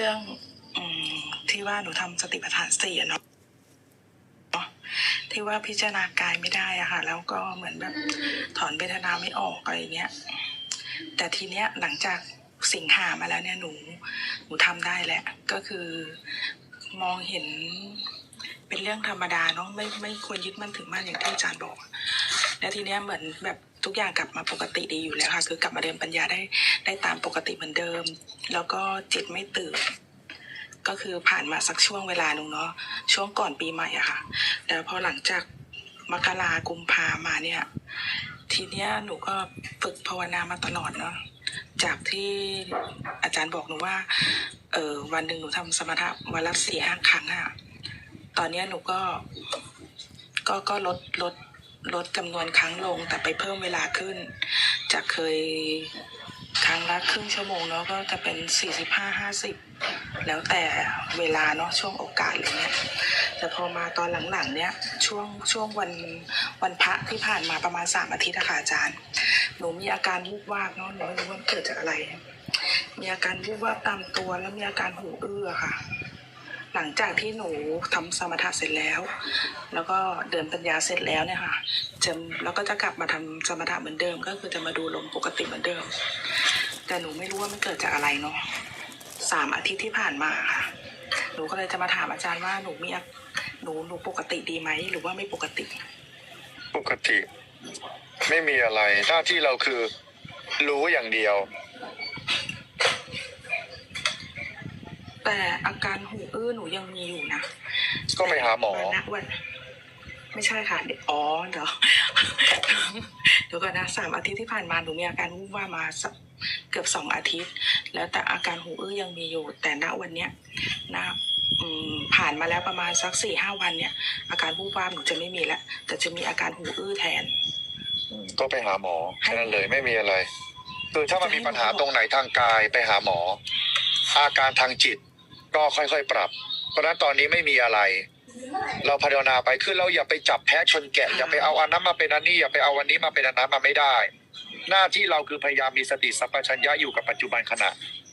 เรื่องอที่ว่าหนูทำสติปัฏฐานสี่เนาะที่ว่าพิจารณากายไม่ได้อะค่ะ แล้วก็เหมือนแบบถอนเวทนาไม่ออกอะไรเงี้ย แต่ทีเนี้ยหลังจากสิงหามาแล้วเนี่ยหนูหนูทำได้แหละก็คือมองเห็นเป็นเรื่องธรรมดาเนาะไม่ไม่ควรยึดมั่นถึงมั่นอย่างที่อาจารย์บอก แล้วทีเนี้ยเหมือนแบบ ทุกอย่างกลับมาปกติดีอยู่แล้วค่ะ คือกลับมาเดินปัญญาได้ได้ตามปกติเหมือนเดิม แล้วก็จิตไม่ตื่น ก็คือผ่านมาสักช่วงเวลาหนึ่งเนาะช่วงก่อนปีใหม่อะค่ะ แล้วพอหลังจากมกรากุมภามาเนี่ย ทีเนี้ยหนูก็ฝึกภาวนามาตลอดเนาะจากที่อาจารย์บอกหนูว่า เออวันหนึ่งหนูทำสมถะวันละสี่ห้าครั้งอะตอนเนี้ยหนูก็ก็ก็ลดลด ลดจำนวนครั้งลงแต่ไปเพิ่มเวลาขึ้น จากเคยครั้งละครึ่งชั่วโมงเนาะก็จะเป็นสี่สิบห้าห้าสิบแล้วแต่เวลาเนาะช่วงโอกาสอะไรเงี้ยแต่พอมาตอนหลังๆ เนี้ยช่วงช่วงวันวันพระที่ผ่านมาประมาณสามอาทิตย์อะค่ะอาจารย์ หนูมีอาการวูบวาบเนาะหนูไม่รู้ว่าเกิดจากอะไร มีอาการวูบวาบตามตัวแล้วมีอาการหูอื้อค่ะ หลังจากที่หนูทำสมถะเสร็จแล้ว แล้วก็เดินปัญญาเสร็จแล้วเนี่ยค่ะจะแล้วก็จะกลับมาทำสมถะเหมือนเดิม ก็คือจะมาดูลมปกติเหมือนเดิม แต่หนูไม่รู้ว่ามันเกิดจากอะไรเนาะสามอาทิตย์ที่ผ่านมาค่ะ หนูก็เลยจะมาถามอาจารย์ว่าหนูมีหนูหนูปกติดีไหมหรือว่าไม่ปกติ ปกติ ไม่มีอะไรหน้าที่เราคือ รู้อย่างเดียว แต่อาการหูอื้อหนูยังมีอยู่นะก็ไปหาหมอณวัน ไม่ใช่ค่ะเดี๋ยวอ๋อเดี๋ยว เดี๋ยวก่อนนะสามอาทิตย์ที่ผ่านมาหนูมีอาการวูบว่าบมาสักเกือบสองอาทิตย์ แล้วแต่อาการหูอื้อยังมีอยู่ แต่ณวันเนี้ยนะอืมผ่านมาแล้วประมาณสักสี่ห้าวันเนี่ย อาการวูบวาบหนูจะไม่มีแล้วแต่จะมีอาการหูอื้อแทน ก็ไปหาหมอแค่นั้นเลยไม่มีอะไร คือถ้ามันมีปัญหาตรงไหนทางกายไปหาหมอ อาการทางจิต ก็ค่อยๆปรับ เพราะฉะนั้นตอนนี้ไม่มีอะไร เราพัฒนาไปคือเราอย่าไปจับแพะชนแกะอย่าไปเอาอันนั้นมาเป็นอันนี้อย่าไปเอาวันนี้มาเป็นอันนั้นมาไม่ได้ หน้าที่เราคือพยายามมีสติสัมปชัญญะอยู่กับปัจจุบันขณะ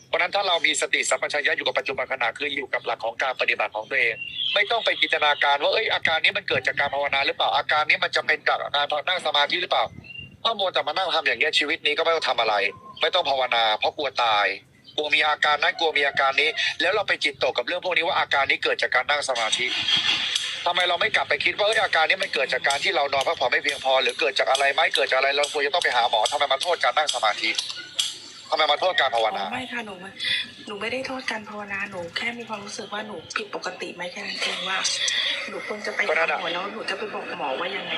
เพราะฉะนั้นถ้าเรามีสติสัมปชัญญะอยู่กับปัจจุบันขณะคืออยู่กับหลักของการปฏิบัติของตัวเอง ไม่ต้องไปจินตนาการว่าเอ้ยอาการนี้มันเกิดจากการภาวนาหรือเปล่าอาการนี้มันจะเป็นจากการนั่งสมาธิหรือเปล่าถ้ามัวแต่มานั่งทำอย่างเงี้ยชีวิตนี้ก็ไม่ต้องทำอะไร ไม่ต้องภาวนา เพราะกลัวตาย กลัวมีอาการนั้นกลัวมีอาการนี้ แล้วเราไปจิตตกกับเรื่องพวกนี้ว่าอาการนี้เกิดจากการนั่งสมาธิทำไมเราไม่กลับไปคิดว่าเอยอาการนี้มันเกิดจากการที่เรานอนพักผ่อนไม่เพียงพอ หรือเกิดจากอะไรไหมเกิดจากอะไรเราควรจะต้องไปหาหมอทำไมมาโทษการนั่งสมาธิทำไมมาโทษการภาวอ๋นาอไม่ค่ะหนูไม่หนูไม่ได้โทษการภาวนาหนูแค่มีความรู้สึกว่าหนูผิดปกติไหมแค่นั้นเองว่าหนูควรจะไปก็นั่หานอะหมอแล้วหนูจะไปบอกหมอว่ายังไง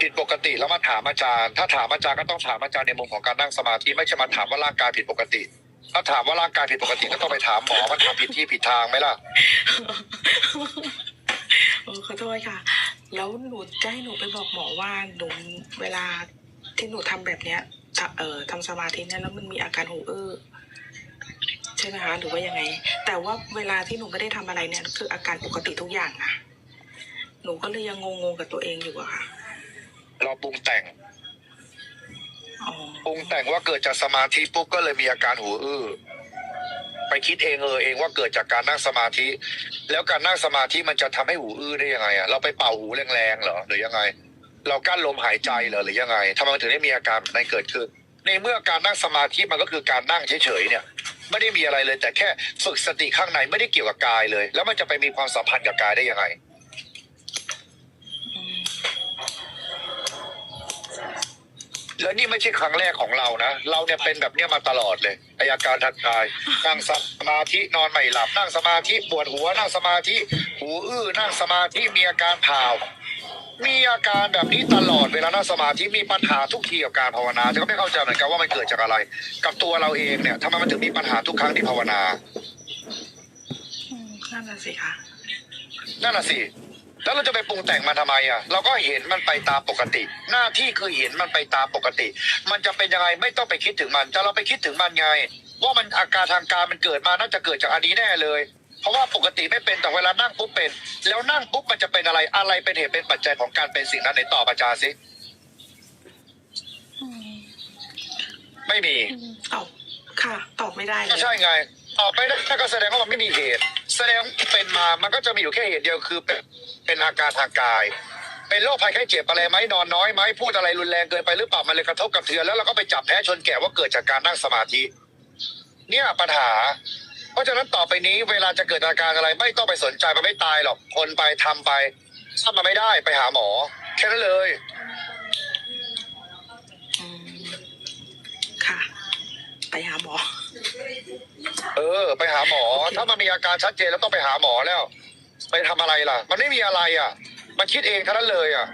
ผิดปกติแล้วมาถามอาจารย์ ถ้าถามอาจารย์ก็ต้องถามอาจารย์ในมุมของการนั่งสมาธิไม่ใช่มาถามว่าร่างกายผิดปกติ ถ้าถามว่าร่างกายผิดปกติก็ต้องไปถามหมอมันถามผิดที่ผิดทางไหมล่ะเออขอโทษค่ะ แล้วหนูจะให้หนูไปบอกหมอว่าหนูเวลาที่หนูทำแบบเนี้ยทำเอ่อทำสมาธิเนี่ยแล้วมันมีอาการหูอื้อใช่ไหมคะหรือว่ายังไง แต่ว่าเวลาที่หนูไม่ได้ทำอะไรเนี่ย คืออาการปกติทุกอย่างนะหนูก็เลยยังงงๆกับตัวเองอยู่อะค่ะ เราปรุงแต่งอ๋อ ปรุงแต่งว่าเกิดจากสมาธิปุ๊บก็เลยมีอาการหูอื้อไปคิดเองเออเองว่าเกิดจากการนั่งสมาธิ แล้วการนั่งสมาธิมันจะทำให้หูอื้อได้ยังไงอะเราไปเป่าหูแรงๆเหรอหรือยังไง เรากั้นลมหายใจเหรอหรือยังไงทำไมถึงได้มีอาการแบบนั้นเกิดขึ้นในเมื่อการนั่งสมาธิมันก็คือการนั่งเฉยๆเนี่ย ไม่ได้มีอะไรเลยแต่แค่ฝึกสติข้างในไม่ได้เกี่ยวกับกายเลย แล้วมันจะไปมีความสัมพันธ์กับกายได้ยังไง แล้วนี่ไม่ใช่ครั้งแรกของเรานะ เราเนี่ยเป็นแบบเนี้ยมาตลอดเลยอายการทางกายนั่งสมาธินอนไม่หลับ นั่งสมาธิปวดหัวนั่งสมาธิ หูอื้อนั่งสมาธิมีอาการผ่าวมีอาการแบบนี้ตลอดเวลานั่งสมาธิมีปัญหาทุกทีกับการภาวนาแต่ก็ไม่เข้าใจเหมือนกันว่ามันเกิดจากอะไร กับตัวเราเองเนี่ยทำไมมันถึงมีปัญหาทุกครั้งที่ภาวนาอืมนั่นน่ะสิคะนั่นน่ะสิ แล้วเราจะไปปรุงแต่งมันทำไมอะ เราก็เห็นมันไปตามปกติ หน้าที่คือเห็นมันไปตามปกติ มันจะเป็นยังไงไม่ต้องไปคิดถึงมัน แต่เราไปคิดถึงมันไง ว่ามันอาการทางการมันเกิดมาน่าจะเกิดจากอันนี้แน่เลย เพราะว่าปกติไม่เป็นแต่เวลานั่งปุ๊บเป็น แล้วนั่งปุ๊บมันจะเป็นอะไรอะไรเป็นเหตุเป็นปัจจัยของการเป็นสิ่งนั้นในตอบอาจารย์สิอืมไม่มีอืมตอบค่ะ ตอบไม่ได้เลก็ยใช่ไงตอบไม่ได้ก็แสดงว่ามันไม่มีเหตุ แสดงว่าเป็นมามันก็จะมีอยู่แค่เหตุเดียวคือเป็น เป็นอาการทางกาย เป็นโรคภัยไข้เจ็บอะไรไหมนอนน้อยไหมพูดอะไรรุนแรงเกินไปหรือเปล่ามันเลยกระทบกับเทือนแล้วเราก็ไปจับแพ้ชนแก่ว่าเกิดจากการนั่งสมาธิ เนี่ยปัญหา เพราะฉะนั้นต่อไปนี้เวลาจะเกิดอาการอะไรไม่ต้องไปสนใจมันไม่ตายหรอกคนไปทำไปถ้ามันไม่ได้ไปหาหมอ แค่นั้นเลยอืมค่ะ ไปหาหมอ เออ ไปหาหมอ ถ้ามันมีอาการชัดเจนแล้วต้องไปหาหมอแล้ว ไปทำอะไรล่ะ มันไม่มีอะไรอะ มันคิดเองเท่านั้นเลยอะ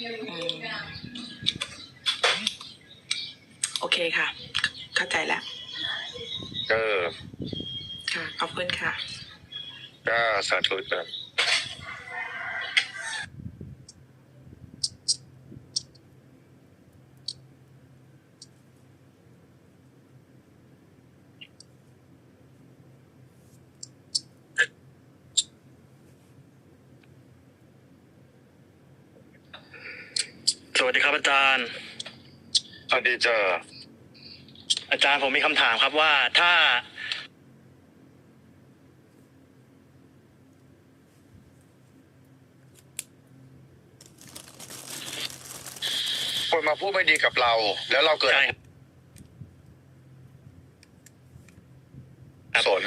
อืมโอเคค่ะ เข้าใจแล้ว เออ ค่ะ ขอบคุณค่ะ ก็สาธุจ้ะส วัสดีครับอาจารย์ สวัสดีจ้ะอาจารย์ผมมีคำถามครับว่าถ้าคนมาพูดไม่ดีกับเรา แล้วเราเกิดใช่สน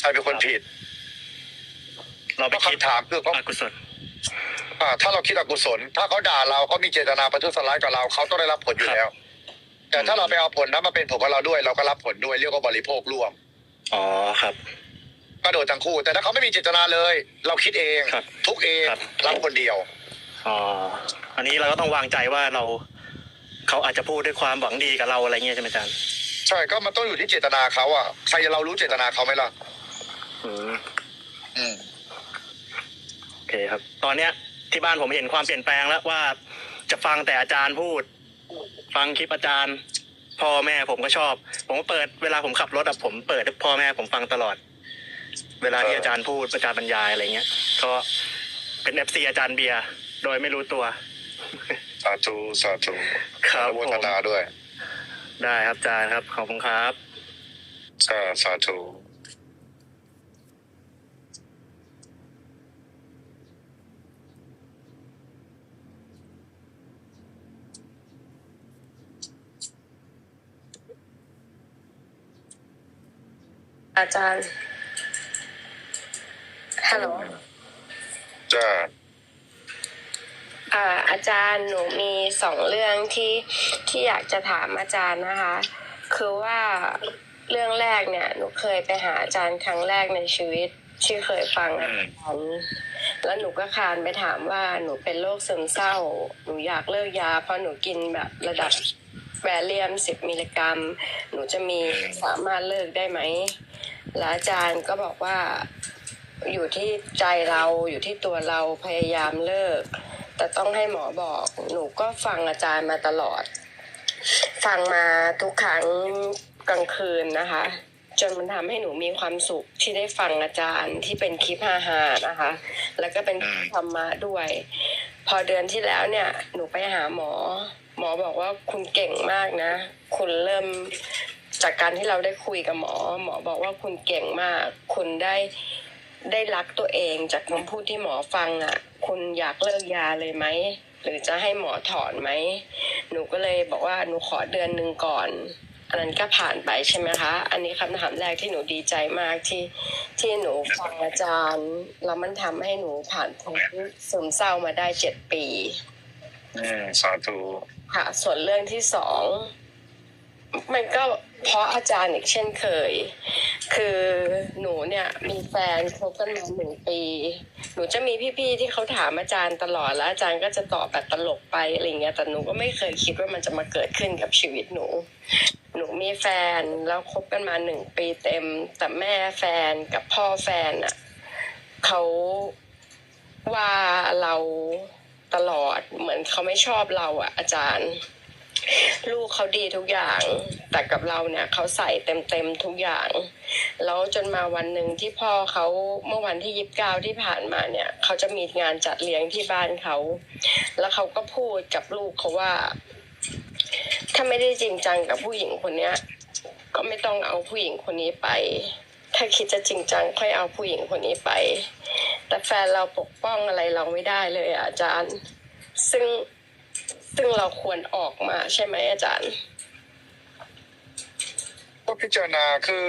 ใครเป็นคนผิด เราไปก็คิดคำถามคือเขาอกุศลอ่า ถ้าเราคิดอกุศล ถ้าเขาด่าเราเขามีเจตนาประทุษร้ายกับเราเขาต้องได้รับผลอยู่แล้ว แต่ถ้าเราไปเอาผลนั้นมาเป็นผลกับเราด้วย เราก็รับผลด้วยเรียกว่าบริโภคร่วมอ๋อครับ ก็โดนทั้งคู่ แต่ถ้าเขาไม่มีเจตนาเลย เราคิดเอง ครับทุกเองครับ รับคนเดียว อ๋ออันนี้เราก็ต้องวางใจว่าเราเขาอาจจะพูดด้วยความหวังดีกับเราอะไรเงี้ยใช่ไหมอาจารย์ใช่ก็มันต้องอยู่ที่เจตนาเขาอะใครจะเรารู้เจตนาเขาไหมล่ะ อืม อืม โอเคครับ ตอนเนี้ย ที่บ้านผมเห็นความเปลี่ยนแปลงแล้วว่า จะฟังแต่อาจารย์พูด ฟังคลิปอาจารย์ พ่อแม่ผมก็ชอบ ผมก็เปิดเวลาผมขับรถอะผมเปิดให้พ่อแม่ผมฟังตลอด เวลาที่อาจารย์พูดอาจารย์บรรยายอะไรเงี้ยก็เป็นเอฟซีอาจารย์เบียร์โดยไม่รู้ตัว สาธุสาธุครับอนุโมผมทนาด้วย ได้ครับอาจารย์ครับขอบคุณครับสาสาธุ อาจารย์ ฮัลโหล จ้าอ่า อาจารย์หนูมีสองเรื่องที่ที่อยากจะถามอาจารย์นะคะ คือว่าเรื่องแรกเนี่ยหนูเคยไปหาอาจารย์ครั้งแรกในชีวิตที่เคยฟังอาจารย์แล้วหนูก็คานไปถามว่าหนูเป็นโรคซึมเศร้า หนูอยากเลิกยา เพราะหนูกินแบบระดับแวเลียมสิบมิลลิกรัม หนูจะมีสามารถเลิกได้ไหม แล้วอาจารย์ก็บอกว่าอยู่ที่ใจเราอยู่ที่ตัวเราพยายามเลิก แต่ต้องให้หมอบอกหนูก็ฟังอาจารย์มาตลอด ฟังมาทุกครั้งกลางคืนนะคะ จนมันทำให้หนูมีความสุขที่ได้ฟังอาจารย์ที่เป็นคลิปฮาๆนะคะ แล้วก็เป็นคลิปธรรมะด้วย พอเดือนที่แล้วเนี่ย หนูไปหาหมอ หมอบอกว่าคุณเก่งมากนะ คุณเริ่ม จากการที่เราได้คุยกับหมอ หมอบอกว่าคุณเก่งมาก คุณได้ได้รักตัวเองจากคำพูดที่หมอฟังอะ คุณอยากเลิกยาเลยไหมหรือจะให้หมอถอนไหมหนูก็เลยบอกว่าหนูขอเดือนหนึ่งก่อนอันนั้นก็ผ่านไปใช่ไหมคะ อันนี้คำถามแรกที่หนูดีใจมากที่ที่หนูฟังอาจารย์แล้วมันทำให้หนูผ่านพ้นซึมเศร้ามาได้เจ็ดปี อืมสาธุค่ะ ส่วนเรื่องที่สอง มันก็ เพราะอาจารย์อีกเช่นเคย คือหนูเนี่ยมีแฟนคบกันมาหนึ่งปี หนูจะมีพี่ๆที่เขาถามอาจารย์ตลอดแล้วอาจารย์ก็จะตอบแบบตลกไปอะไรเงี้ยแต่หนูก็ไม่เคยคิดว่ามันจะมาเกิดขึ้นกับชีวิตหนู หนูมีแฟนแล้วคบกันมาหนึ่งปีเต็ม แต่แม่แฟนกับพ่อแฟนอะเขาว่าเราตลอดเหมือนเขาไม่ชอบเราอะอาจารย์ ลูกเขาดีทุกอย่าง แต่กับเราเนี่ยเขาใส่เต็มเต็มทุกอย่าง แล้วจนมาวันหนึ่งที่พ่อเขาเมื่อวันที่ยิบเก้าที่ผ่านมาเนี่ยเขาจะมีงานจัดเลี้ยงที่บ้านเขา แล้วเขาก็พูดกับลูกเขาว่า ถ้าไม่ได้จริงจังกับผู้หญิงคนเนี้ย ก็ไม่ต้องเอาผู้หญิงคนนี้ไปถ้าคิดจะจริงจังค่อยเอาผู้หญิงคนนี้ไป แต่แฟนเราปกป้องอะไรเราไม่ได้เลยอาจารย์ ซึ่ง ซึ่งเราควรออกมาใช่ไหมอาจารย์ ก็พิจารณาคือ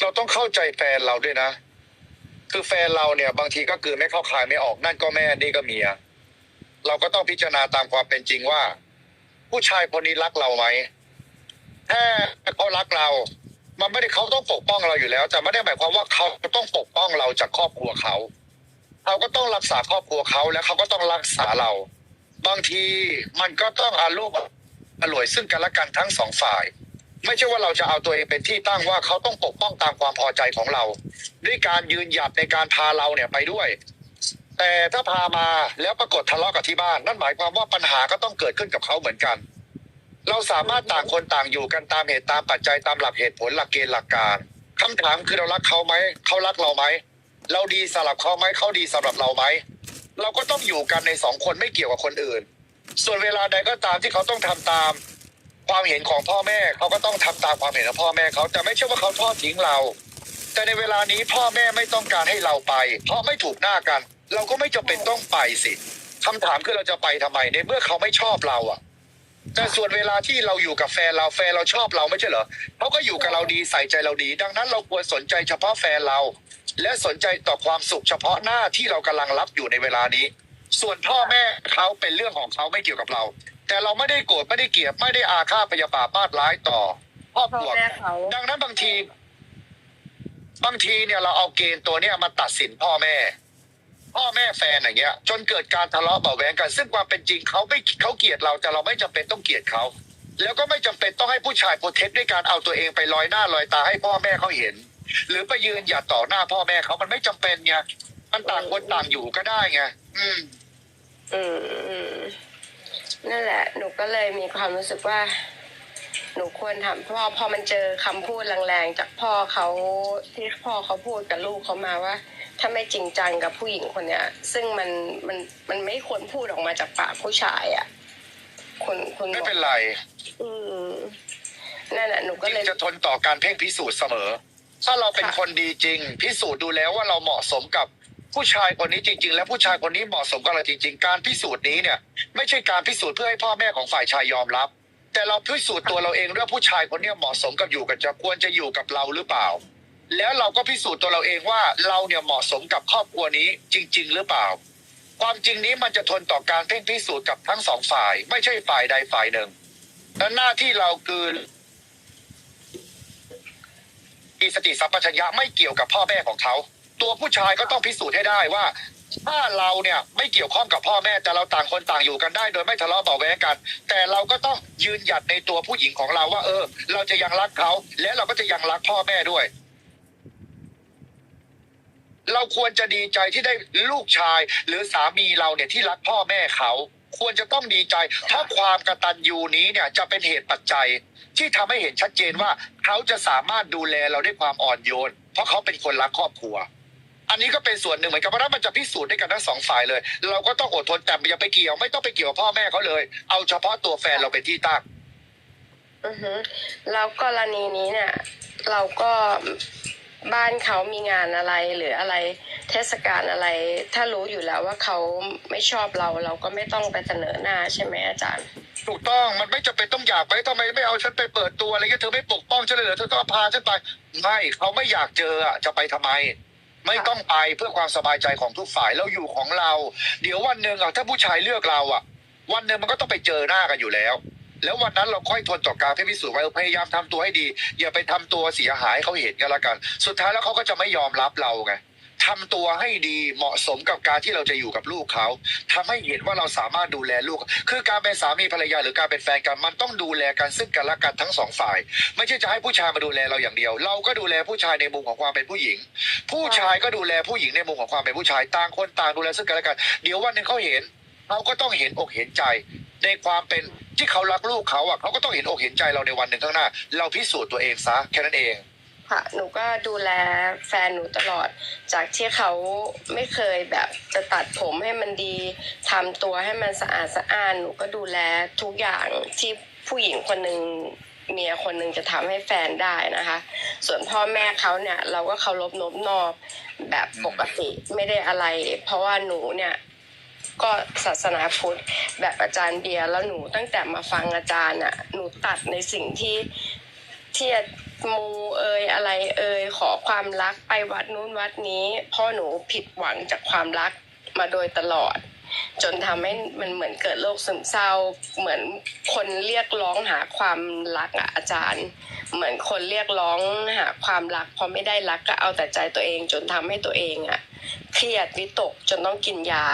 เราต้องเข้าใจแฟนเราด้วยนะ คือแฟนเราเนี่ยบางทีก็คือไม่เข้าคายไม่ออกนั่นก็แม่นี่ก็เมีย เราก็ต้องพิจารณาตามความเป็นจริงว่า ผู้ชายคนนี้รักเราไหมถ้าเขารักเรา มันไม่ได้เขาต้องปกป้องเราอยู่แล้ว แต่ไม่ได้หมายความว่าเขาต้องปกป้องเราจากครอบครัวเขาเขาก็ต้องรักษาครอบครัวเขาและเขาก็ต้องรักษาเรา บางทีมันก็ต้องอารูปอร่วยซึ่งกันและกันทั้งสองฝ่าย ไม่ใช่ว่าเราจะเอาตัวเองเป็นที่ตั้งว่าเขาต้องปกป้องตามความพอใจของเรา ด้วยการยืนหยัดในการพาเราเนี่ยไปด้วย แต่ถ้าพามาแล้วปรากฏทะเลาะกับที่บ้าน นั่นหมายความว่าปัญหาก็ต้องเกิดขึ้นกับเขาเหมือนกัน เราสามารถต่างคนต่างอยู่กันตามเหตุตามปัจจัยตามหลักเหตุผลหลักเกณฑ์หลักการคำถามคือเรารักเขาไหมเขารักเราไหมเราดีสำหรับเขาไหมเขาดีสำหรับเราไหม เราก็ต้องอยู่กันในสองคนไม่เกี่ยวกับคนอื่น ส่วนเวลาใดก็ตามที่เขาต้องทำตาม ความเห็นของพ่อแม่เขาก็ต้องทำตามความเห็นของพ่อแม่เขาแต่ไม่ใช่ว่าเขาทอดทิ้งเรา แต่ในเวลานี้พ่อแม่ไม่ต้องการให้เราไป เพราะไม่ถูกหน้ากัน เราก็ไม่จำเป็นต้องไปสิคำถามคือเราจะไปทำไมในเมื่อเขาไม่ชอบเราอะแต่ส่วนเวลาที่เราอยู่กับแฟนเราแฟนเราชอบเราไม่ใช่เหรอเขาก็อยู่กับเราดีใส่ใจเราดี ดังนั้นเราควรสนใจเฉพาะแฟนเรา และสนใจต่อความสุขเฉพาะหน้าที่เรากำลังรับอยู่ในเวลานี้ ส่วนพ่อแม่เขาเป็นเรื่องของเขาไม่เกี่ยวกับเรา แต่เราไม่ได้โกรธไม่ได้เกลียดไม่ได้อาฆาตพยาบาทมาดร้ายต่อครอบพ่คอรัวแม่เขาดังนั้นบางที บางทีเนี่ยเราเอาเกณฑ์ตัวเนี้ยมาตัดสินพ่อแม่ พ่อแม่แฟนอย่างเงี้ย จนเกิดการทะเลาะเบาะแวงกัน ซึ่งความเป็นจริงเขาไม่เขาเกลียดเราแต่เราไม่จำเป็นต้องเกลียดเขาแล้วก็ไม่จำเป็นต้องให้ผู้ชายโปรเทคด้วยการเอาตัวเองไปลอยหน้าลอยตาให้พ่อแม่เขาเห็น หรือไปยืนหยัดต่อหน้าพ่อแม่เขามันไม่จำเป็นไงมันต่างคนต่างอยู่ก็ได้ไงอืมอืม อืมนั่นแหละ หนูก็เลยมีความรู้สึกว่า หนูควรทำเพราะพอมันเจอคำพูดแรงๆจากพ่อเขาที่พ่อเขาพูดกับลูกเขามาว่า ถ้าไม่จริงจังกับผู้หญิงคนเนี้ย ซึ่งมันมันมันไม่ควรพูดออกมาจากปากผู้ชายอะคุณคุณไม่บอกเป็นไร อืมนั่นแหละหนูก็เลยจะทนต่อการเพ่งพิสูจน์เสมอ ถ้าเราเป็นค่ะคนดีจริง พิสูจน์ดูแล้วว่าเราเหมาะสมกับผู้ชายคนนี้จริง ๆ และผู้ชายคนนี้เหมาะสมกับเราจริง ๆ การพิสูจน์นี้เนี่ย ไม่ใช่การพิสูจน์เพื่อให้พ่อแม่ของฝ่ายชายยอมรับ แต่เราพิสูจน์ตัวเราเองด้วยว่าผู้ชายคนนี้เหมาะสมกับอยู่กับจะควรจะอยู่กับเราหรือเปล่า แล้วเราก็พิสูจน์ตัวเราเองว่าเราเนี่ยเหมาะสมกับครอบครัวนี้จริง ๆ หรือเปล่า ความจริงนี้มันจะทนต่อการเพ่งพิสูจน์กับทั้งสองฝ่าย ไม่ใช่ฝ่ายใดฝ่ายหนึ่งและหน้าที่เราคือ มีสติสัมปชัญญะไม่เกี่ยวกับพ่อแม่ของเขา ตัวผู้ชายก็ต้องพิสูจน์ให้ได้ว่า ถ้าเราเนี่ยไม่เกี่ยวข้องกับพ่อแม่แต่เราต่างคนต่างอยู่กันได้ โดยไม่ทะเลาะเบาะแว้งกัน แต่เราก็ต้องยืนหยัดในตัวผู้หญิงของเราว่า เออ เราจะยังรักเขา และเราก็จะยังรักพ่อแม่ด้วยเราควรจะดีใจที่ได้ลูกชายหรือสามีเราเนี่ยที่รักพ่อแม่เขา ควรจะต้องดีใจ เพราะความกตัญญูนี้เนี่ยจะเป็นเหตุปัจจัย ที่ทำให้เห็นชัดเจนว่าเขาจะสามารถดูแลเราด้วยความอ่อนโยน เพราะเขาเป็นคนรักครอบครัว อันนี้ก็เป็นส่วนหนึ่งเหมือนกันเพราะฉะนั้นมันจะพิสูจน์ได้กันทั้งสองฝ่ายเลย เราก็ต้องอดทนแต่อย่าไปเกี่ยวไม่ต้องไปเกี่ยวกับพ่อแม่เขาเลย เอาเฉพาะตัวแฟนเราเป็นที่ตั้ง อือฮึแล้วกรณีนี้เนี่ย เราก็ บ้านเขามีงานอะไรหรืออะไรเทศกาลอะไร ถ้ารู้อยู่แล้วว่าเขาไม่ชอบเราเราก็ไม่ต้องไปเสนอหน้าใช่ไหมอาจารย์ ถูกต้องมันไม่จำเป็นต้องอยากไปทำไมไม่เอาฉันไปเปิดตัวอะไรเงี้ยเธอไม่ปกป้องฉันเลยเหรอเธอต้องพาฉันไปไม่เขาไม่อยากเจออะจะไปทำไม ไม่ต้องไปเพื่อความสบายใจของทุกฝ่ายเราอยู่ของเรา เดี๋ยววันหนึ่งอะถ้าผู้ชายเลือกเราอะวันหนึ่งมันก็ต้องไปเจอหน้ากันอยู่แล้ว แล้ววันนั้นเราค่อยทนต่อการพิสูจน์ไว่าเออพยายามทำตัวให้ดี อย่าไปทำตัวเสียหายให้เขาเห็นกันละกัน สุดท้ายแล้วเขาก็จะไม่ยอมรับเราไงทำตัวให้ดีเหมาะสมกับการที่เราจะอยู่กับลูกเขาทำให้เห็นว่าเราสามารถดูแลลูก คือการเป็นสามีภรรยาหรือการเป็นแฟนกันมันต้องดูแลกันซึ่งกันและกันทั้งสองฝ่าย ไม่ใช่จะให้ผู้ชายมาดูแลเราอย่างเดียว เราก็ดูแลผู้ชายในมุมของความเป็นผู้หญิง ผู้ชายก็ดูแลผู้หญิงในมุมของความเป็นผู้ชายต่างคนต่างดูแลซึ่งกันและกัน เดี๋ยววันหนึ่งเขาเห็น เขาก็ต้องเห็นอกเห็นใจ ในความเป็นที่เขารักลูกเขาอะเขาก็ต้องเห็นอกเห็นใจเราในวันหนึ่งข้างหน้า เราพิสูจน์ตัวเองซะแค่นั้นเองค่ะหนูก็ดูแลแฟนหนูตลอด จากที่เขาไม่เคยแบบจะตัดผมให้มันดีทำตัวให้มันสะอาดสะอ้านหนูก็ดูแลทุกอย่างที่ผู้หญิงคนหนึ่งเมียคนหนึ่งจะทำให้แฟนได้นะคะ ส่วนพ่อแม่เขาเนี่ย เราก็เคารพนบนอบแบบปกติไม่ได้อะไร เพราะว่าหนูเนี่ย ก็ศาสนาพุทธแบบอาจารย์เบียร์แล้วหนูตั้งแต่มาฟังอาจารย์อะหนูตัดในสิ่งที่ที่มูเอยอะไรเอยขอความรักไปวัดนู้นวัดนี้พ่อหนูผิดหวังจากความรักมาโดยตลอด จนทำให้มันเหมือนเกิดโรคซึมเศร้า เหมือนคนเรียกร้องหาความรักอะอาจารย์ เหมือนคนเรียกร้องหาความรักพอไม่ได้รักก็เอาแต่ใจตัวเองจนทำให้ตัวเองอะเครียดวิตกจนต้องกินยา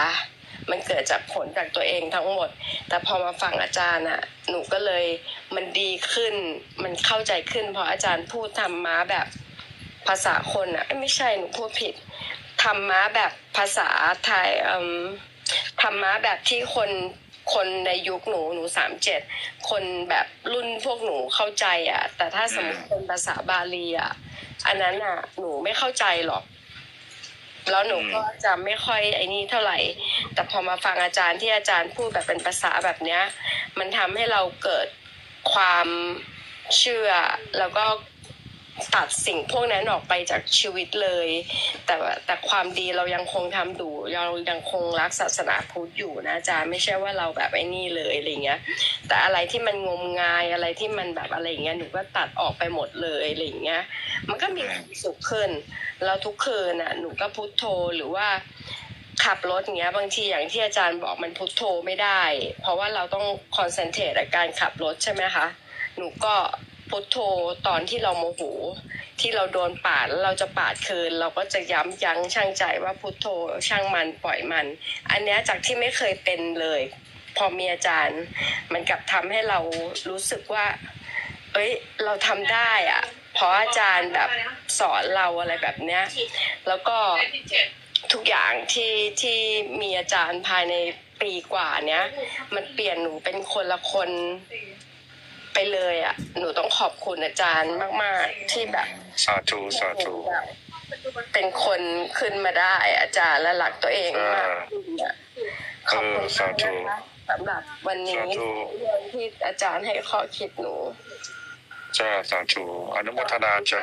มันเกิดจากผลจากตัวเองทั้งหมด แต่พอมาฟังอาจารย์อะหนูก็เลยมันดีขึ้น มันเข้าใจขึ้น เพราะอาจารย์พูดธรรมะแบบภาษาคนอะไม่ใช่หนูพูดผิดธรรมะแบบภาษาไทยอืมธรรมะแบบที่คนคนในยุคหนูหนูสามเจ็ดคนแบบรุ่นพวกหนูเข้าใจอะ แต่ถ้าสมมติเป็นภาษาบาลีอะ อันนั้นอะ หนูไม่เข้าใจหรอก แล้วหนูก็จะไม่ค่อยไอ้นี่เท่าไหร่ แต่พอมาฟังอาจารย์ที่อาจารย์พูดแบบเป็นภาษาแบบเนี้ย มันทำให้เราเกิดความเชื่อแล้วก็ตัดสิ่งพวกนั้นออกไปจากชีวิตเลย แต่ว่าแต่ความดีเรายังคงทำดูเรายังคงรักศาสนาพุทธอยู่นะอาจารย์ไม่ใช่ว่าเราแบบไอ้นี่เลยอะไรเงี้ย แต่อะไรที่มันงมงายอะไรที่มันแบบอะไรอย่างเงี้ยหนูก็ตัดออกไปหมดเลยอะไรอย่างเงี้ย มันก็มีความสุขขึ้น แล้วทุกคืนน่ะหนูก็พุทโธหรือว่าขับรถอย่างเงี้ยบางทีอย่างที่อาจารย์บอกมันพุทโธไม่ได้ เพราะว่าเราต้องคอนเซนเทรตกับการขับรถใช่ไหมคะ หนูก็พุทโธตอนที่เราโมโหที่เราโดนปาดแล้วเราจะปาดคืน เราก็จะย้ำยั้งชั่งใจว่าพุทโธช่างมันปล่อยมัน อันเนี้ยจากที่ไม่เคยเป็นเลย พอมีอาจารย์ มันกลับทำให้เรารู้สึกว่า เอ้ย เราทำได้อะ เพราะอาจารย์แบบสอนเราอะไรแบบเนี้ย แล้วก็ทุกอย่างที่ที่มีอาจารย์ภายในปีกว่าเนี้ย มันเปลี่ยนหนูเป็นคนละคนไปเลยอะ หนูต้องขอบคุณอาจารย์มาก ๆ ที่แบบสาธุสาธุแบบเป็นคนขึ้นมาได้อาจารย์และหลักตัวเองมากขึ้นอะขอบคุณมากนะคะสำหรับวันนี้สาธุเรื่องที่อาจารย์ให้ข้อคิดหนู จ้าสาธุอนุโมทนาจ้า